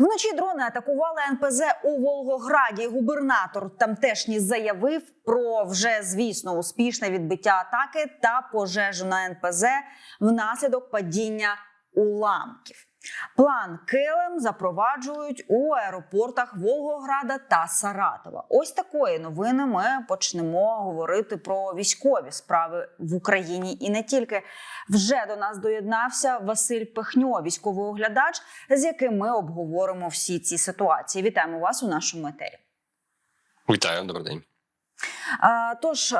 Вночі дрони атакували НПЗ у Волгограді. Губернатор тамтешній заявив про вже звісно успішне відбиття атаки та пожежу на НПЗ внаслідок падіння уламків. План Килим запроваджують у аеропортах Волгограда та Саратова. Ось такої новини ми почнемо говорити про військові справи в Україні і не тільки. Вже до нас доєднався Василь Пехньо, військовий оглядач, з яким ми обговоримо всі ці ситуації. Вітаємо вас у нашому етері. Вітаю, добрий день. Тож,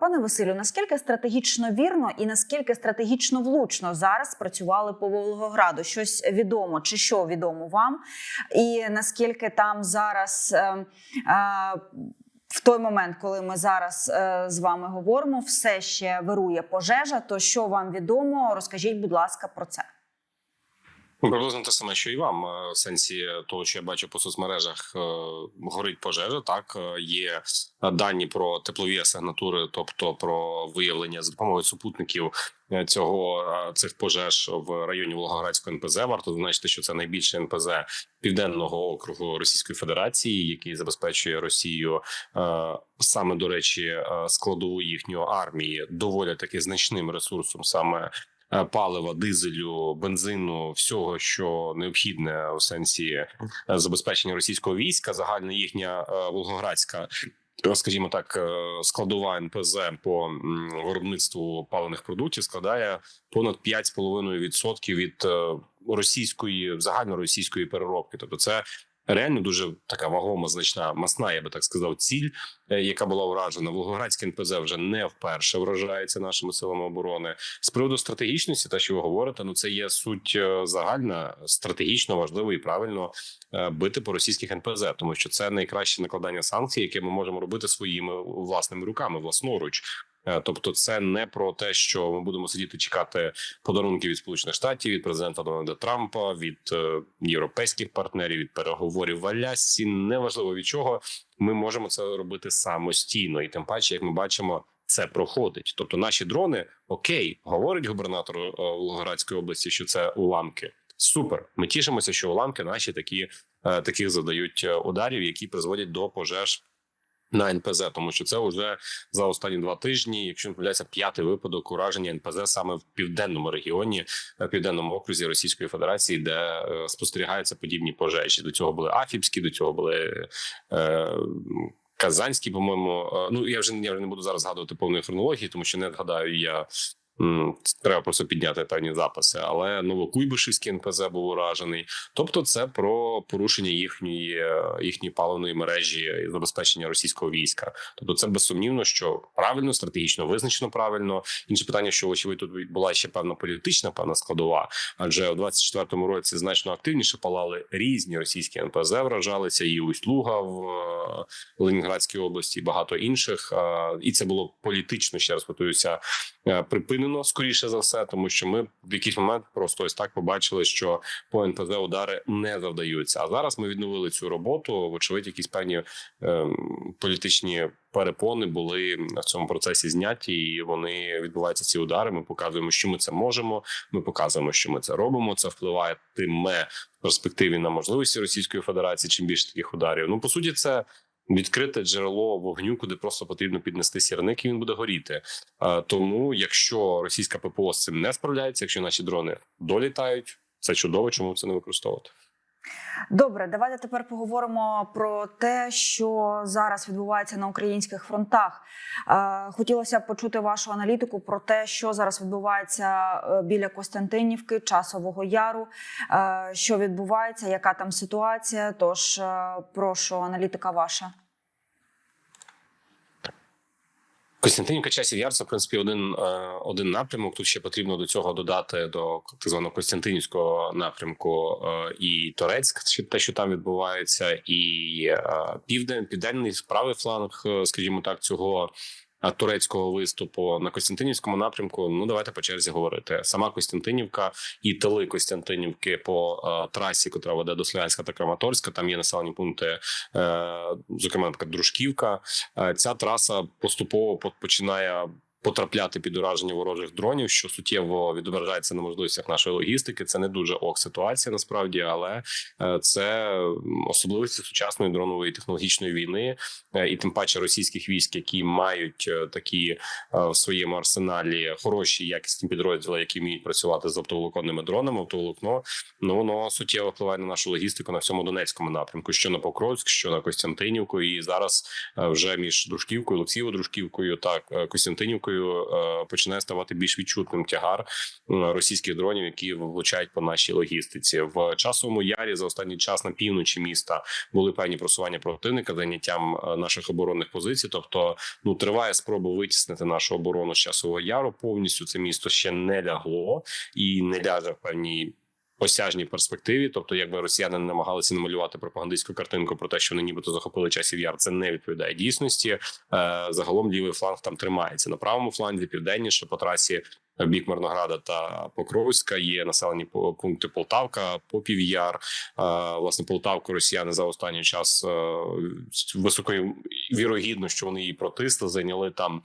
пане Василю, наскільки стратегічно вірно і наскільки стратегічно влучно зараз спрацювали по Волгограду? Щось відомо чи що відомо вам? І наскільки там зараз е, е, в той момент, коли ми зараз е, з вами говоримо, все ще вирує пожежа? То що вам відомо? Розкажіть, будь ласка, про це. Приблизно те саме, що і вам. Е, В сенсі того, що я бачу по соцмережах, е, горить пожежа. Так е, є дані про теплові асигнатури, тобто про виявлення за допомогою супутників цього цих пожеж в районі Волгоградського НПЗ. Варто зазначити, що це найбільше НПЗ південного округу Російської Федерації, який забезпечує Росію саме до речі, складову їхньої армії доволі таки значним ресурсом саме палива, дизелю, бензину, всього, що необхідне у сенсі е, забезпечення російського війська, загальна їхня е, волгоградська. е, Скажімо так, е, складова НПЗ по виробництву паливних продуктів складає понад 5,5% від е, російської загальноросійської переробки. Тобто, це реально дуже така вагома, значна масна, я би так сказав, ціль, е, яка була вражена. Волгоградське НПЗ вже не вперше вражається нашими силами оборони. З приводу стратегічності, те, що ви говорите, ну це є суть е, загальна, стратегічно важливо і правильно е, бити по російських НПЗ, тому що це найкраще накладання санкцій, яке ми можемо робити своїми власними руками, власноруч. Е, Тобто, це не про те, що ми будемо сидіти чекати подарунки від сполучених штатів, від президента Дональда Трампа, від е, європейських партнерів, від переговорів в Алясці. Неважливо від чого ми можемо це робити самостійно, і тим паче, як ми бачимо, це проходить. Тобто, наші дрони окей, говорить губернатор е, Волгоградської області, що це уламки. Супер. Ми тішимося, що уламки наші такі е, таких задають е, ударів, які призводять до пожеж. На НПЗ, тому що це вже за останні два тижні, якщо не помиляюся, п'ятий випадок ураження НПЗ саме в південному регіоні, в південному окрузі Російської Федерації, де е, спостерігаються подібні пожежі. До цього були Афіпські, до цього були е, Казанські. По-моєму, Е, ну я вже я вже не буду зараз згадувати повної хронології, тому що не згадаю я. Треба просто підняти певні записи, але Новокуйбишевський НПЗ був уражений. Тобто, це про порушення їхньої е, їхньої паливної мережі і забезпечення російського війська. Тобто, це безсумнівно, що правильно, стратегічно визначено правильно. Інше питання, що очевидь тут була ще певна політична певна складова, адже у 24-му році значно активніше палали різні російські НПЗ, вражалися і Усть-Луга в е, Ленінградській області, і багато інших. Е, І це було політично ще раз повторюся, е, припинено скоріше за все, тому що ми в якийсь момент просто ось так побачили, що по НПЗ удари не завдаються. А зараз ми відновили цю роботу. Вочевидь, якісь певні ем, політичні перепони були в цьому процесі зняті, і вони відбуваються ці удари. Ми показуємо, що ми це можемо. Ми показуємо, що ми це робимо. Це впливатиме в перспективі на можливості Російської Федерації. Чим більше таких ударів. Ну по суті, це. Відкрите джерело вогню, куди просто потрібно піднести сірник, і він буде горіти. Тому, якщо російська ППО з цим не справляється, якщо наші дрони долітають, це чудово, чому це не використовувати. Добре, давайте тепер поговоримо про те, що зараз відбувається на українських фронтах. Хотілося б почути вашу аналітику про те, що зараз відбувається е, біля Костянтинівки, Часового Яру, що відбувається, яка там ситуація. Тож е, прошу, аналітика ваша. Костянтинівка часів яр це в принципі один, е, один напрямок. Тут ще потрібно до цього додати до так званого Костянтинівського напрямку е, і Торецьк, те, що там відбувається, і е, південь, південний правий фланг, скажімо так, цього. Е, Турецького виступу на Костянтинівському напрямку. Ну давайте по черзі говорити. Сама Костянтинівка і тили Костянтинівки по е, трасі, котра веде до Слов'янська та Краматорська. Там є населені пункти, е, зокрема така Дружківка. Ця траса поступово починає потрапляти під ураження ворожих дронів, що суттєво відображається на можливостях нашої логістики. Це не дуже ок ситуація насправді, але е, це особливості сучасної дронової технологічної війни, е, і тим паче російських військ, які мають е, такі в своєму арсеналі хороші якісні підрозділи, які вміють працювати з оптоволоконними дронами. Оптоволокно ну воно суттєво впливає на нашу логістику на всьому Донецькому напрямку, що на Покровськ, що на Костянтинівку, і зараз вже між Дружківкою, Олексієво Дружківкою та Костянтинівкою е, починає ставати більш відчутним тягар російських дронів, які влучають по нашій логістиці. В часовому ярі за останній час на півночі міста були певні просування противника зайняттям е, наших оборонних позицій. Тобто, ну триває спроба витіснити нашу оборону з часового яру. Повністю це місто ще не лягло і не ляже в певній. Осяжній перспективі, тобто, якби росіяни намагалися намалювати пропагандистську картинку про те, що вони нібито захопили часів яр, це не відповідає дійсності. Е, загалом лівий фланг там тримається на правому фланзі, південніше по трасі бік Мирнограда та Покровська є населені пункти Полтавка, Попів'яр. Е, Власне, Полтавку росіяни за останній час е, високою вірогідно, що вони її протисли, зайняли там.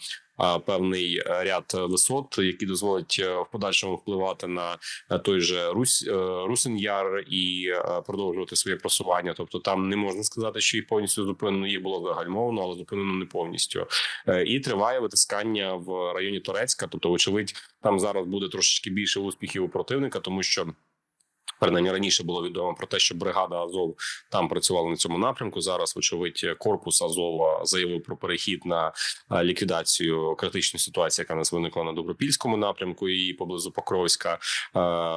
Певний е, ряд висот, які дозволять е, в подальшому впливати на той же Русь е, Русин Яр і продовжувати своє просування. Тобто, там не можна сказати, що їх повністю зупинено. Їх було загальмовано, але зупинено не повністю. І триває витискання в районі Торецька. Тобто, вочевидь, там зараз буде трошечки більше успіхів у противника, тому що. Принаймні раніше було відомо про те, що бригада Азов там працювала на цьому напрямку. Зараз, вочевидь, корпус Азова заявив про перехід на е, ліквідацію критичної ситуації, яка нас виникла на добропільському напрямку, і поблизу Покровська. Е,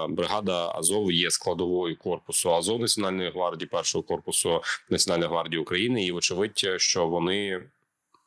Бригада Азов є складовою корпусу Азов Національної гвардії, першого корпусу Національної гвардії України. І вочевидь, що вони.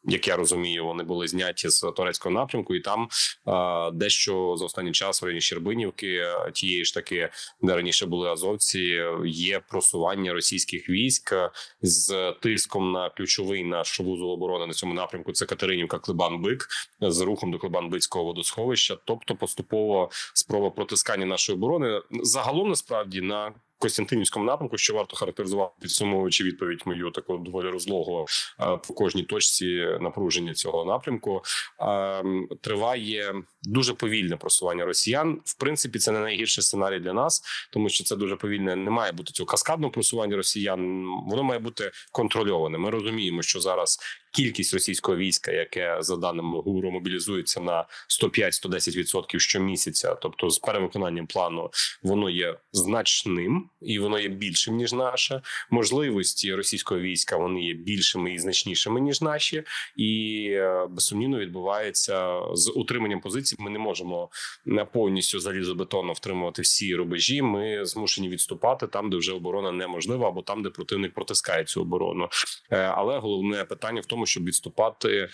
Як я розумію, вони були зняті з турецького напрямку, і там е, дещо за останній час в районі Щербинівки, тієї ж таки, де раніше були азовці, є просування російських військ з тиском на ключовий наш вузол оборони на цьому напрямку. Це Катеринівка, Клебан-Бик з рухом до Клебан-Бицького водосховища. Тобто, поступово спроба протискання нашої оборони загалом насправді на. Костянтинівському напрямку, що варто характеризувати, підсумовуючи відповідь мою таку доволі розлогу е, по кожній точці напруження цього напрямку. е, Триває дуже повільне просування росіян. В принципі, це не найгірший сценарій для нас, тому що це дуже повільне. Не має бути цього каскадного просування росіян. Воно має бути контрольоване. Ми розуміємо, що зараз кількість російського війська, яке за даними ГУРу мобілізується на 105-110% щомісяця, тобто з перевиконанням плану, воно є значним і воно є більшим ніж наше. Можливості російського війська вони є більшими і значнішими ніж наші, і е, безсумнівно відбувається з утриманням позицій. Ми не можемо не повністю залізобетонно втримувати всі рубежі. Ми змушені відступати там, де вже оборона неможлива, або там, де противник протискає цю оборону. Е, Але головне питання в тому, щоб відступати.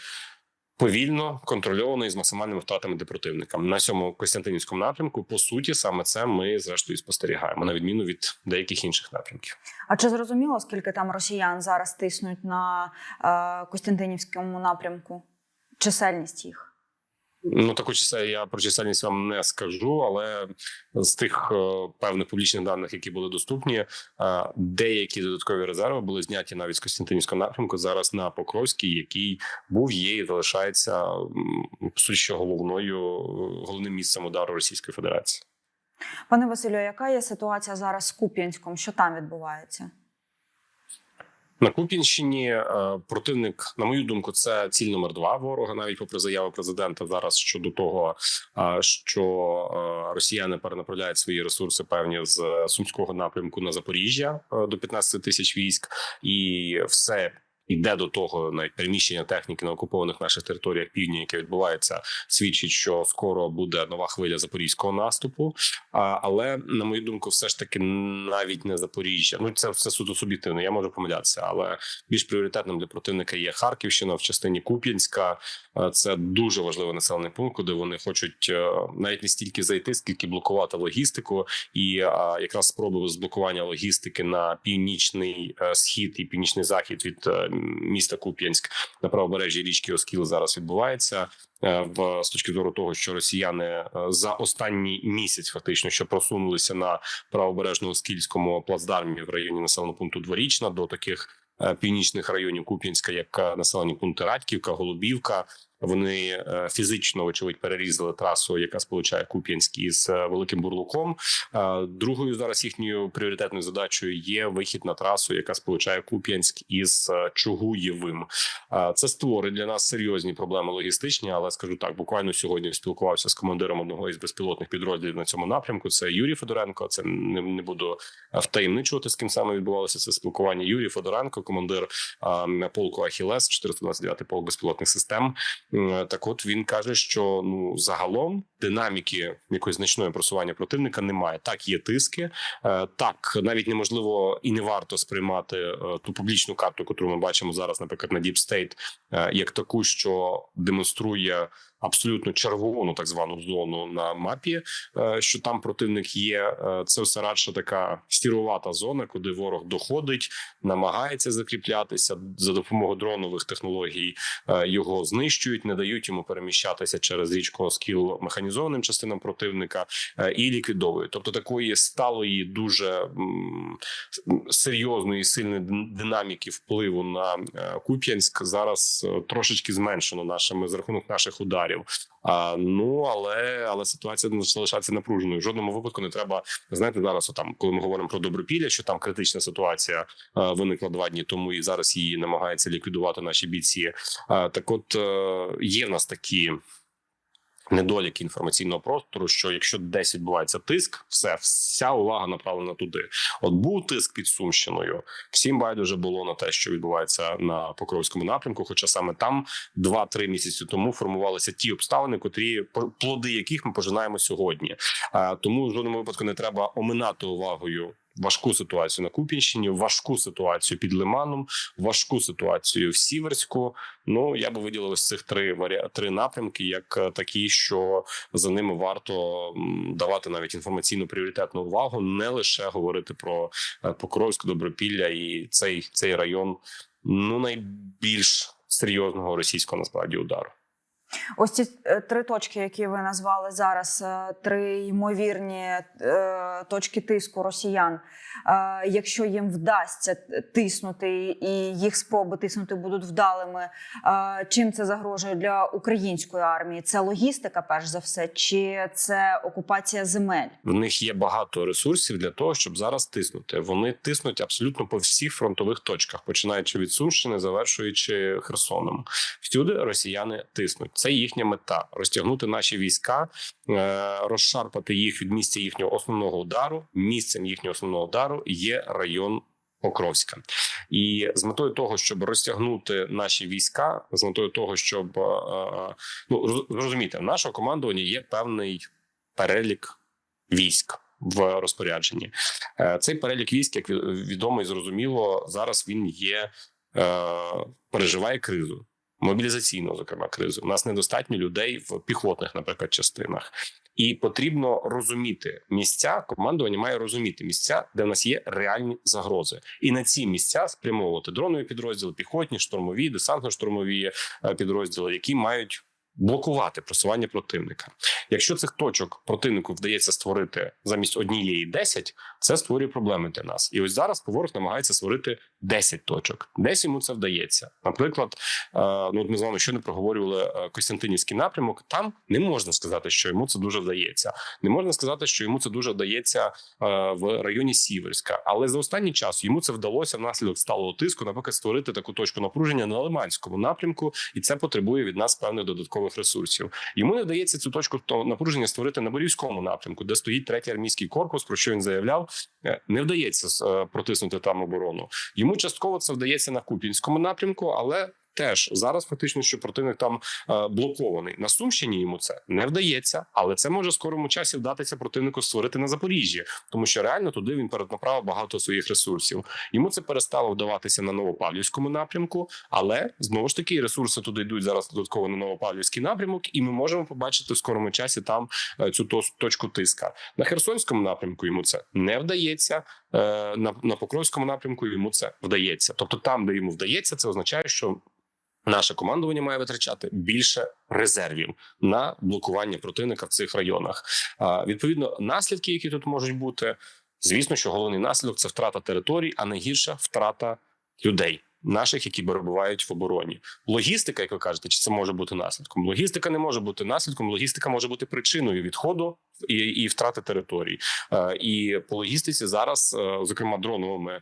Повільно контрольовано і з максимальними втратами для противника на цьому Костянтинівському напрямку. По суті, саме це ми зрештою спостерігаємо на відміну від деяких інших напрямків. А чи зрозуміло, скільки там росіян зараз тиснуть на е, Костянтинівському напрямку? Чисельність їх? Ну таку чисел я про чисельність вам не скажу, але з тих е, певних публічних даних, які були доступні, е, деякі додаткові резерви були зняті навіть з Костянтинівського напрямку. Зараз на Покровській, який був, є і залишається що головною головним місцем удару Російської Федерації. Пане Василю, яка є ситуація зараз з Куп'янськом? Що там відбувається? На Куп'янщині е, противник, на мою думку, це ціль номер два ворога, навіть попри заяви президента зараз щодо того, е, що е, росіяни перенаправляють свої ресурси певні з сумського напрямку на Запоріжжя до 15 тисяч військ, і все. Йде до того навіть переміщення техніки на окупованих наших територіях півдня, яке відбувається, свідчить, що скоро буде нова хвиля запорізького наступу. А, але на мою думку, все ж таки навіть не Запоріжжя. Ну це все суто суб'єктивно. Я можу помилятися, але більш пріоритетним для противника є Харківщина в частині Куп'янська. Це дуже важливий населений пункт, куди вони хочуть е, навіть не стільки зайти, скільки блокувати логістику, і якраз спроби зблокування логістики на північний е, схід і північний захід від е, міста Куп'янськ на правобережжі річки Оскіл зараз відбувається. е, В з точки зору того, що росіяни е, за останній місяць фактично що просунулися на правобережному скільському плацдармі в районі населеного пункту Дворічна до таких е, північних районів Куп'янська, як населені пункти Радьківка, Голубівка. Вони е, фізично, вочевидь, перерізали трасу, яка сполучає Куп'янськ із е, Великим Бурлуком. Е, Другою зараз їхньою пріоритетною задачею є вихід на трасу, яка сполучає Куп'янськ із Чугуєвим. Це створить для нас серйозні проблеми логістичні, але скажу так, буквально сьогодні спілкувався з командиром одного із безпілотних підрозділів на цьому напрямку. Це Юрій Федоренко. Це не, не буду втаємничувати, з ким саме відбувалося це спілкування. Юрій Федоренко, командир полку Ахілес, 429 полк безпілотних систем. М, Так, от він каже, що ну загалом динаміки якоїсь значної просування противника немає. Так, є тиски, Е, так навіть неможливо і не варто сприймати е, ту публічну карту, яку ми бачимо зараз, наприклад, на е, як таку, що демонструє абсолютно червону так звану зону на мапі. е, Що там противник є, Е, це все радше така стірувата зона, куди ворог доходить, намагається закріплятися за допомогою дронових технологій. е, Його знищують, не дають йому переміщатися через річку Оскіл механізованим частинам противника і ліквідовують. Тобто такої сталої, дуже серйозної сильної динаміки впливу на Куп'янськ зараз трошечки зменшено нашими за рахунок наших ударів. А ну але але ситуація залишається напруженою. В жодному випадку не треба знаєте зараз. Там, коли ми говоримо про добропілля, що там критична ситуація а, виникла два дні тому, і зараз її намагаються ліквідувати наші бійці. А, так, от а, є в нас такі недоліки інформаційного простору, що якщо десь відбувається тиск, все вся увага направлена туди. От був тиск під Сумщиною. Всім байдуже було на те, що відбувається на Покровському напрямку. Хоча саме там 2-3 місяці тому формувалися ті обставини, котрі плоди яких ми пожинаємо сьогодні. Тому в жодному випадку не треба оминати увагою. Важку ситуацію на Купінщині, важку ситуацію під Лиманом, важку ситуацію в Сіверську. Ну я би виділив ось цих три три напрямки, як е, такі, що за ними варто давати навіть інформаційну пріоритетну увагу, не лише говорити про е, Покровську, Добропілля і цей, цей район ну найбільш серйозного російського насправді удару. Ось ці е, три точки, які ви назвали зараз, е, три ймовірні е, точки тиску росіян. Якщо їм вдасться тиснути і їх спроби тиснути будуть вдалими, чим це загрожує для української армії? Це логістика, перш за все, чи це окупація земель? В них є багато ресурсів для того, щоб зараз тиснути. Вони тиснуть абсолютно по всіх фронтових точках, починаючи від Сумщини, завершуючи Херсоном. Всюди росіяни тиснуть. Це їхня мета розтягнути наші війська, е, розшарпати їх від місця їхнього основного удару. Місцем їхнього основного удару є район. Покровська і з метою того, щоб розтягнути наші війська, з метою того, щоб е, ну роз- зрозуміти, в нашого командування є певний перелік військ в розпорядженні. Е, Цей перелік військ, як ві- відомо і зрозуміло, зараз він є переживає кризу. Мобілізаційну, зокрема, кризу. У нас недостатньо людей в піхотних, наприклад, частинах, і потрібно розуміти місця. Командування має розуміти місця, де в нас є реальні загрози, і на ці місця спрямовувати дронові підрозділи, піхотні, штурмові, десантно-штурмові е, підрозділи, які мають блокувати просування противника. Якщо цих точок противнику вдається створити замість однієї 10, це створює проблеми для нас. І ось зараз ворог намагається створити 10 точок. Десь йому це вдається. Наприклад, е, ну от ми з вами щойно проговорювали е, Костянтинівський напрямок. Там не можна сказати, що йому це дуже вдається. Не можна сказати, що йому це дуже вдається е, в районі Сіверська. Але за останній час йому це вдалося внаслідок сталого тиску, наприклад, створити таку точку напруження на Лиманському напрямку, і це потребує від нас певних додаткових ресурсів. Йому не вдається цю точку то- напруження створити на Борівському напрямку, де стоїть третій армійський корпус, про що він заявляв. Не вдається протиснути там оборону. Йому частково це вдається на Купінському напрямку, але теж зараз фактично, що противник там е, блокований на Сумщині. Йому це не вдається, але це може в скорому часі вдатися противнику створити на Запоріжжі, тому що реально туди він переднаправив багато своїх ресурсів. Йому це перестало вдаватися на Новопавлівському напрямку, але знову ж таки ресурси туди йдуть зараз додатково на Новопавлівський напрямок, і ми можемо побачити в скорому часі там е, цю точку тиска. На Херсонському напрямку йому це не вдається. Е, На, на Покровському напрямку йому це вдається. Тобто, там, де йому вдається, це означає, що наше командування має витрачати більше резервів на блокування противника в цих районах. А, Відповідно, наслідки, які тут можуть бути, звісно, що головний наслідок це втрата територій, а найгірша втрата людей. наших, які перебувають в обороні. Логістика, як ви кажете, чи це може бути наслідком? Логістика не може бути наслідком. Логістика може бути причиною відходу і, і втрати територій. Е, І по логістиці зараз, е, зокрема, дроновими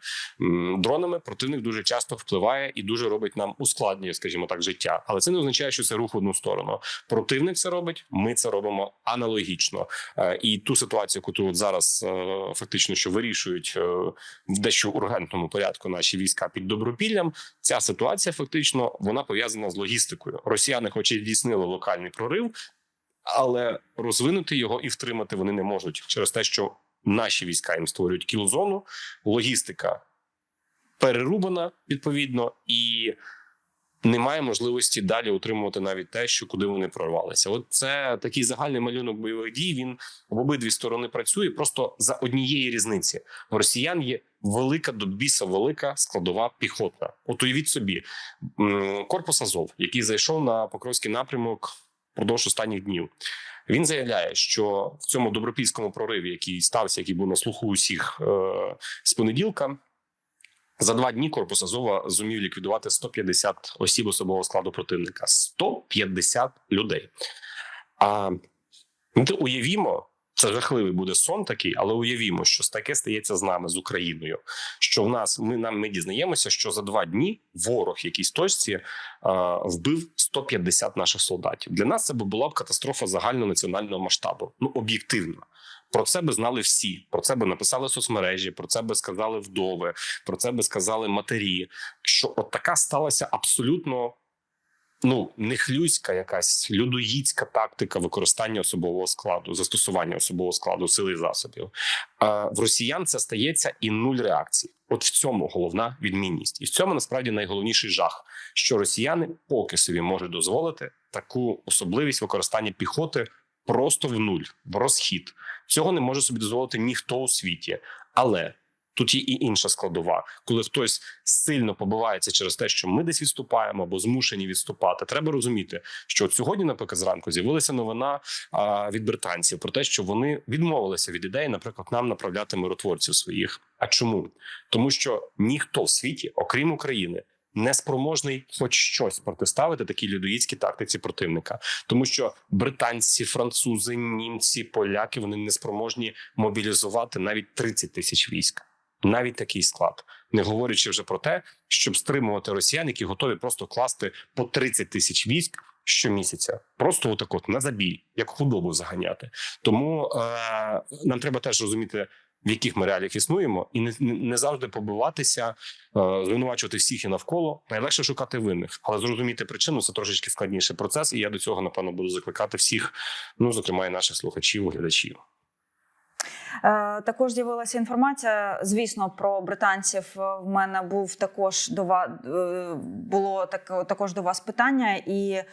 дронами, противник дуже часто впливає і дуже робить нам ускладнює, скажімо так, життя. Але це не означає, що це рух в одну сторону. Противник це робить. Ми це робимо аналогічно. Е, І ту ситуацію, яку зараз фактично що вирішують в дещо ургентному порядку наші війська під добропіллям. Ця ситуація фактично вона пов'язана з логістикою. Росіяни, хоч і здійснили локальний прорив, але розвинути його і втримати вони не можуть через те, що наші війська їм створюють кілзону, логістика перерубана відповідно і. Немає можливості далі утримувати навіть те, що куди вони прорвалися. От це такий загальний малюнок бойових дій. Він в обидві сторони працює просто за однієї різниці. У росіян є велика до біса, велика складова піхотна. От уявіть собі, корпус Азов, який зайшов на Покровський напрямок впродовж останніх днів. Він заявляє, що в цьому добропільському прориві, який стався, який був на слуху усіх е, з понеділка. За два дні корпус Азова зумів ліквідувати 150 осіб особового складу противника. 150 людей. А ми уявімо, це жахливий буде сон такий, але уявімо, що таке стається з нами з Україною. Що в нас ми нам ми дізнаємося, що за два дні ворог якійсь точці а, вбив 150 наших солдатів. Для нас це би була б катастрофа загальнонаціонального масштабу. Ну об'єктивно. Про це би знали всі. Про це би написали соцмережі, про це би сказали вдови, про це би сказали матері. Що от така сталася абсолютно ну нехлюйська якась людоїдська тактика використання особового складу, застосування особового складу сили і засобів. А в росіян це стається і нуль реакції. От в цьому головна відмінність, і в цьому насправді найголовніший жах, що росіяни поки собі можуть дозволити таку особливість використання піхоти просто в нуль, в розхід. Цього не може собі дозволити ніхто у світі, але. Тут є і інша складова, коли хтось сильно побивається через те, що ми десь відступаємо або змушені відступати. Треба розуміти, що от сьогодні, наприклад, зранку з'явилася новина від британців про те, що вони відмовилися від ідеї, наприклад, нам направляти миротворців своїх. А чому? Тому що ніхто в світі, окрім України, не спроможний хоч щось протиставити такій людоїдській тактиці противника, тому що британці, французи, німці, поляки вони не спроможні мобілізувати навіть 30 тисяч військ. Навіть такий склад, не говорячи вже про те, щоб стримувати росіян, які готові просто класти по 30 тисяч військ щомісяця, просто отак от на забій, як худобу заганяти. Тому е- нам треба теж розуміти, в яких ми реаліях існуємо, і не, не завжди побиватися, е- звинувачувати всіх і навколо. Найлегше шукати винних, але зрозуміти причину це трошечки складніший процес. І я до цього напевно буду закликати всіх, ну зокрема і наших слухачів, глядачів. Е, Також з'явилася інформація. Звісно, про британців е, в мене був також до вас було так, також до вас питання, і е,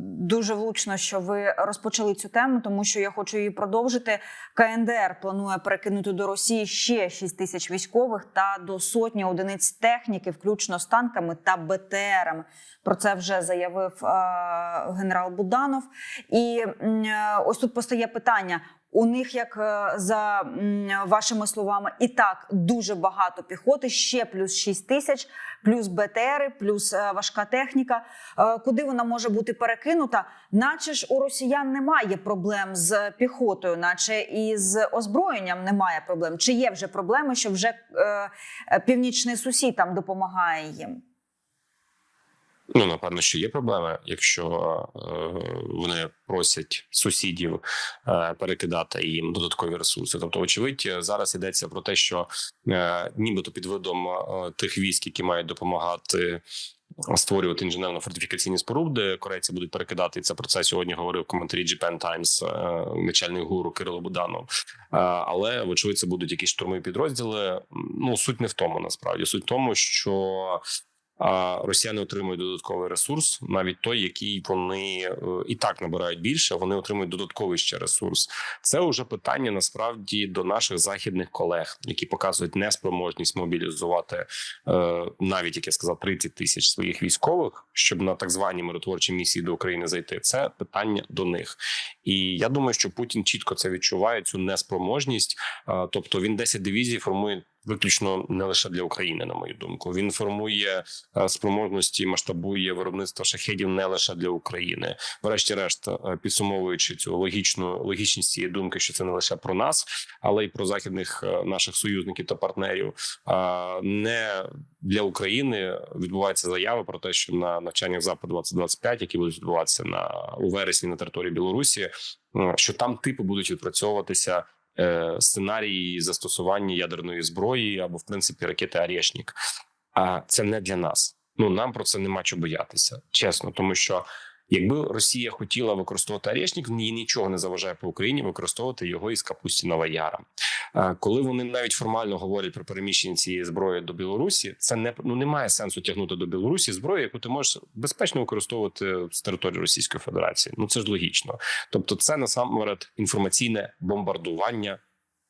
дуже влучно, що ви розпочали цю тему, тому що я хочу її продовжити. КНДР планує перекинути до Росії ще 6 тисяч військових та до сотні одиниць техніки, включно з танками та БТРами. Про це вже заявив е, генерал Буданов. І е, ось тут постає питання. У них, як е, за вашими словами, і так дуже багато піхоти, ще плюс 6 тисяч, плюс БТРи, плюс е, важка техніка. Е, Куди вона може бути перекинута? Наче ж у росіян немає проблем з піхотою, наче і з озброєнням немає проблем. Чи є вже проблеми, що вже північний сусід там допомагає їм? Ну, напевно, що є проблеми, якщо е, вони просять сусідів е, перекидати їм додаткові ресурси. Тобто, очевидь, зараз йдеться про те, що е, нібито під видом е, тих військ, які мають допомагати. Створювати інженерно-фортифікаційні споруди, корейці будуть перекидати і це про це сьогодні говорив коментарі Japan Times е, начальник гуру Кирило Буданов. Е, але вочевидь, це будуть якісь штурмові підрозділи. Ну суть не в тому, насправді суть в тому, що росіяни отримують додатковий ресурс, навіть той, який вони е, і так набирають більше. Вони отримують додатковий ще ресурс. Це вже питання насправді до наших західних колег, які показують неспроможність мобілізувати е, навіть як я сказав, 30 тисяч своїх військових, щоб на так звані миротворчі місії до України зайти. Це питання до них. І я думаю, що Путін чітко це відчуває цю неспроможність. Е, тобто він 10 дивізій формує виключно не лише для України, на мою думку. Він формує е, спроможності, масштабує виробництво шахедів не лише для України. Врешті-решт, е, підсумовуючи цю логічну логічність цієї думки, що це не лише про нас, але й про західних е, наших союзників та партнерів. Не для України відбувається заява про те, що на навчаннях запад 2025 які будуть відбуватися на у вересні на території Білорусі, що там типи будуть відпрацьовуватися сценарії застосування ядерної зброї або в принципі ракети Арєшнік. А це не для нас. Ну нам про це нема чого боятися, чесно, тому що. Якби Росія хотіла використовувати Арєшнік, їй нічого не заважає по Україні використовувати його із Капустінова Яра. Е, Коли вони навіть формально говорять про переміщення цієї зброї до Білорусі, це не ну немає сенсу тягнути до Білорусі зброю, яку ти можеш безпечно використовувати з території Російської Федерації. Ну це ж логічно. Тобто, це насамперед інформаційне бомбардування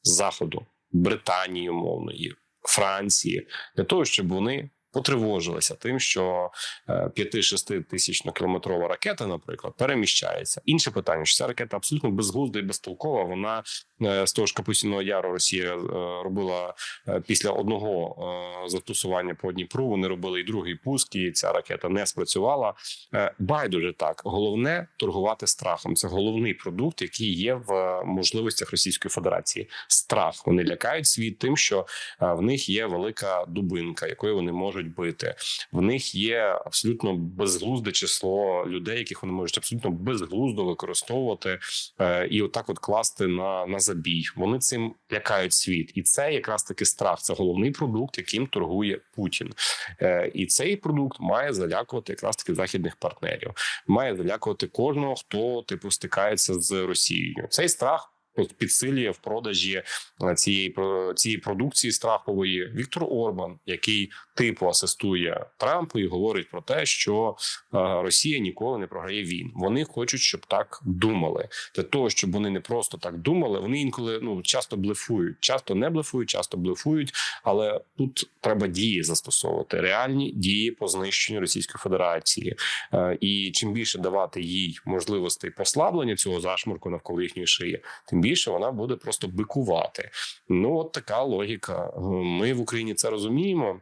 заходу Британії, умовної Франції для того, щоб вони. Потривожилися тим, що 5-6 тисячно кілометрова ракета, наприклад, переміщається. Інше питання, що ця ракета абсолютно безглузда і безтолкова. Вона е, з того ж Капустіного Яру Росія е, робила е, після одного е, застосування по Дніпру. Вони робили і другий пуск, і ця ракета не спрацювала. Е, Байдуже так головне торгувати страхом. Це головний продукт, який є в е, можливостях Російської Федерації. Страх вони лякають світ тим, що е, в них є велика дубинка, якою вони можуть бити. В них є абсолютно безглузде число людей, яких вони можуть абсолютно безглуздо використовувати е, і отак, от класти на, на забій. Вони цим лякають світ, і це якраз таки страх. Це головний продукт, яким торгує Путін. Е, і цей продукт має залякувати якраз таки західних партнерів, має залякувати кожного, хто типу стикається з Росією. Цей страх. Підсилює в продажі е, цієї цієї продукції страхової Віктор Орбан, який типу асистує Трампу і говорить про те, що е, Росія ніколи не програє війн. Вони хочуть, щоб так думали. Для того, щоб вони не просто так думали, вони інколи ну часто блефують, часто не блефують, часто блефують. Але тут треба дії застосовувати реальні дії по знищенню Російської Федерації. Е, І чим більше давати їй можливостей послаблення цього зашморку навколо їхньої шиї, тим більше вона буде просто бикувати. Ну от така логіка. Ми в Україні це розуміємо.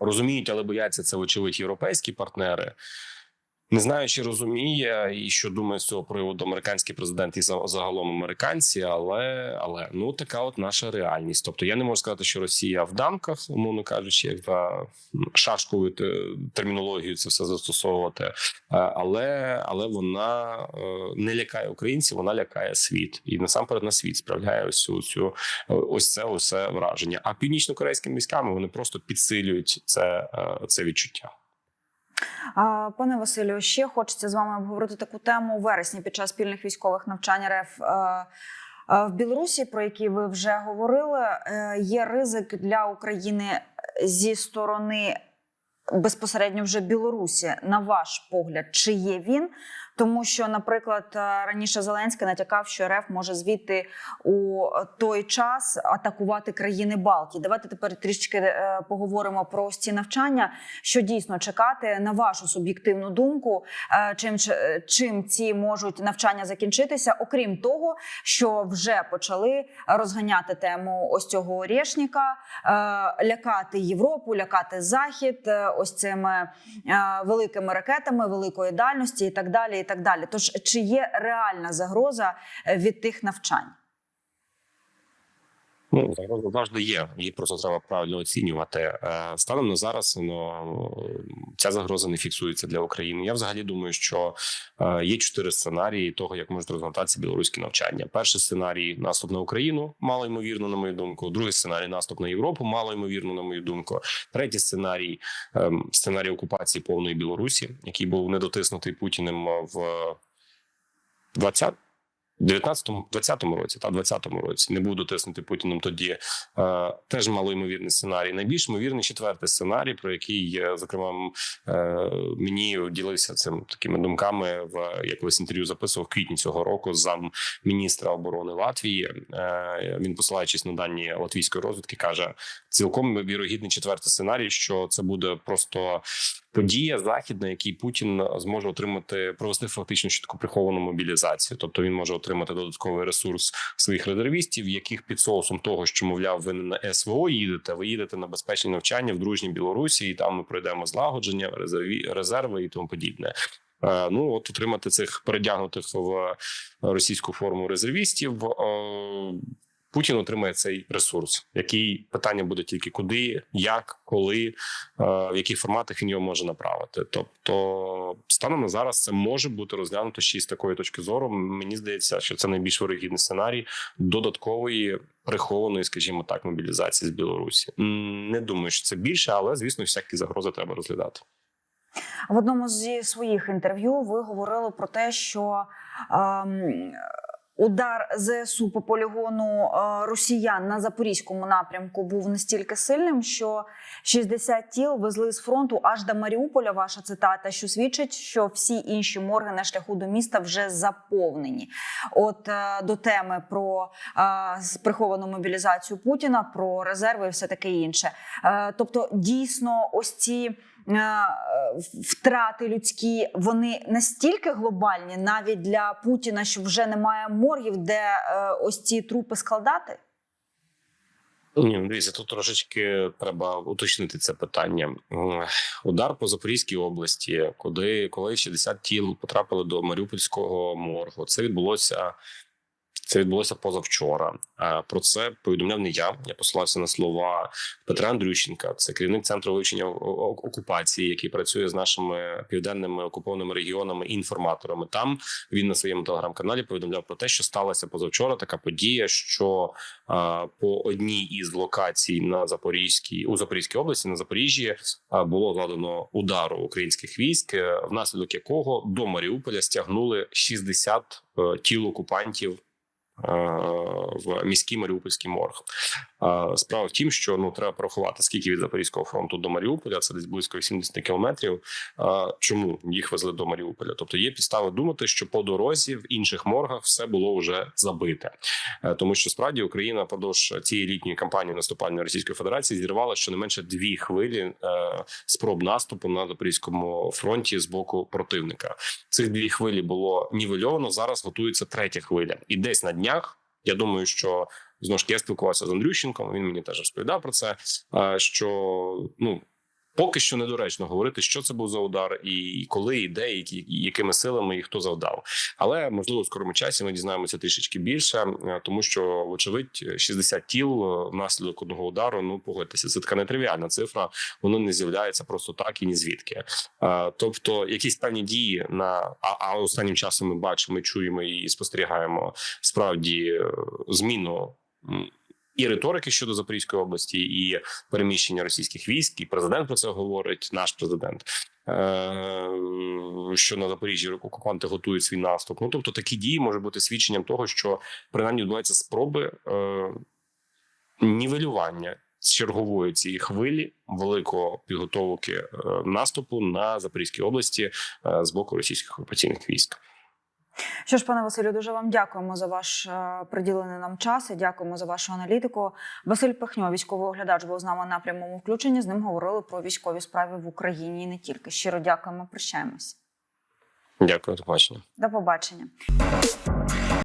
Розуміють, але бояться це, вочевидь, європейські партнери. Не знаю, чи розуміє і що думає з цього приводу американський президент і за- загалом американці, але але ну така от наша реальність. Тобто я не можу сказати, що Росія в дамках, умовно кажучи, як за шашковою термінологією це все застосовувати. Е, Але але вона е, не лякає українців, вона лякає світ і насамперед на світ справляє ось цю цю ось це усе враження. А північно-корейськими військами вони просто підсилюють це, е, це відчуття. Пане Василю, ще хочеться з вами обговорити таку тему у вересні під час спільних військових навчань РФ. е, е, В Білорусі, про які ви вже говорили, е, є ризик для України зі сторони безпосередньо вже Білорусі. На ваш погляд, чи є він? Тому що, наприклад, е, раніше Зеленський натякав, що РФ може звідти у той час атакувати країни Балтії. Давайте тепер трішки е, поговоримо про ось ці навчання. Що дійсно чекати на вашу суб'єктивну думку, е, чим чим ці можуть навчання закінчитися, окрім того, що вже почали розганяти тему ось цього орешника, е, лякати Європу, лякати Захід, ось цими великими ракетами великої дальності і так далі. І так далі. Тож чи є реальна загроза е, від тих навчань? Ну загроза завжди є. Її просто треба правильно оцінювати. Е, Станом на зараз ну, ця загроза не фіксується для України. Я взагалі думаю, що е, є чотири сценарії того, як можуть розгортатися білоруські навчання. Перший сценарій наступ на Україну, мало ймовірно, на мою думку. Другий сценарій наступ на Європу, мало ймовірно, на мою думку. Третій сценарій ем, сценарій окупації повної Білорусі, який був недотиснутий Путіним в 20 19-му, 20-му році та 20-му році не був дотиснути Путіним тоді. Е, теж малоймовірний сценарій. Найбільш ймовірний четвертий сценарій, про який е, зокрема е, мені ділився цим такими думками в якогось інтерв'ю записував в квітні цього року зам міністра оборони Латвії. Е, він посилаючись на дані латвійської розвідки, каже цілком вірогідний четвертий сценарій, що це буде просто подія західна, якій Путін зможе отримати провести фактично чітко приховану мобілізацію. Тобто він може отримати додатковий ресурс своїх резервістів, яких під соусом того, що мовляв, ви не на СВО їдете, ви їдете на безпечні навчання в дружній Білорусі, і там ми пройдемо злагодження, резерві резерви і тому подібне. Е, Ну от отримати цих передягнутих в російську форму резервістів. Путін отримає цей ресурс, який питання буде тільки куди, як, коли, е, в яких форматах він його може направити. Тобто, станом на зараз це може бути розглянуто ще з такої точки зору. Мені здається, що це найбільш вирогідний сценарій додаткової прихованої, скажімо так, мобілізації з Білорусі. Не думаю, що це більше, але звісно, всякі загрози треба розглядати. В одному зі своїх інтерв'ю ви говорили про те, що ем, удар ЗСУ по полігону е, росіян на запорізькому напрямку був настільки сильним, що 60 тіл везли з фронту аж до Маріуполя. Ваша цитата, що свідчить, що всі інші морги на шляху до міста вже заповнені. От е, до теми про е, приховану мобілізацію Путіна, про резерви і все таке інше. Тобто, дійсно, ось ці втрати людські вони настільки глобальні, навіть для Путіна, що вже немає моргів, де е, ось ці трупи складати. Ні, ну, дивіться, тут трошечки треба уточнити це питання. Удар по Запорізькій області, куди коли 60 тіл потрапили до Маріупольського моргу. Це відбулося. Це відбулося позавчора. Е, Про це повідомляв не я. Я посилався на слова Петра Андрющенка. Це керівник центру вивчення окупації, який працює з нашими південними окупованими регіонами інформаторами. Там він на своєму телеграм-каналі повідомляв про те, що сталася позавчора така подія, що по одній із локацій на Запорізькій у Запорізькій області на Запоріжжі було завдано удару українських військ, е, внаслідок якого до Маріуполя стягнули 60 е, тіл окупантів. Е, В міський Маріупольський морг справа в тім, що ну треба порахувати, скільки від Запорізького фронту до Маріуполя. Це десь близько 80 кілометрів. Чому їх везли до Маріуполя? Тобто є підстави думати, що по дорозі в інших моргах все було вже забите. Е, тому що справді Україна продовж цієї літньої кампанії наступальної Російської Федерації зірвала щонайменше дві хвилі е, спроб наступу на запорізькому фронті з боку противника. Цих дві хвилі було нівельовано. Зараз готується третя хвиля, і десь на днях. Я думаю, що знову ж таки я спілкувався з Андрющенком. Він мені теж розповідав про це. е, Що ну поки що недоречно говорити, що це був за удар, і коли, і де, і якими силами, і хто завдав. Але можливо, в скорому часі ми дізнаємося трішечки більше, е, тому що, вочевидь, 60 тіл е, внаслідок одного удару. Ну погодьтеся, це така нетривіальна цифра. Воно не з'являється просто так і ні звідки. Е, Тобто, якісь певні дії на а, а останнім часом ми бачимо, чуємо і спостерігаємо справді зміну. І риторики щодо Запорізької області, і переміщення російських військ, і президент про це говорить. Наш президент е, що на Запоріжжі окупанти готують свій наступ. Ну тобто такі дії можуть бути свідченням того, що принаймні відбуваються спроби е, нівелювання чергової цієї хвилі великого підготовки е, наступу на Запорізькій області е, з боку російських окупаційних військ. Що ж, пане Василю, дуже вам дякуємо за ваш е, приділений нам час і дякуємо за вашу аналітику. Василь Пихньо, військовий оглядач, був з нами на прямому включенні. З ним говорили про військові справи в Україні і не тільки. Щиро дякуємо. Прощаємось. Дякую, до побачення. До побачення.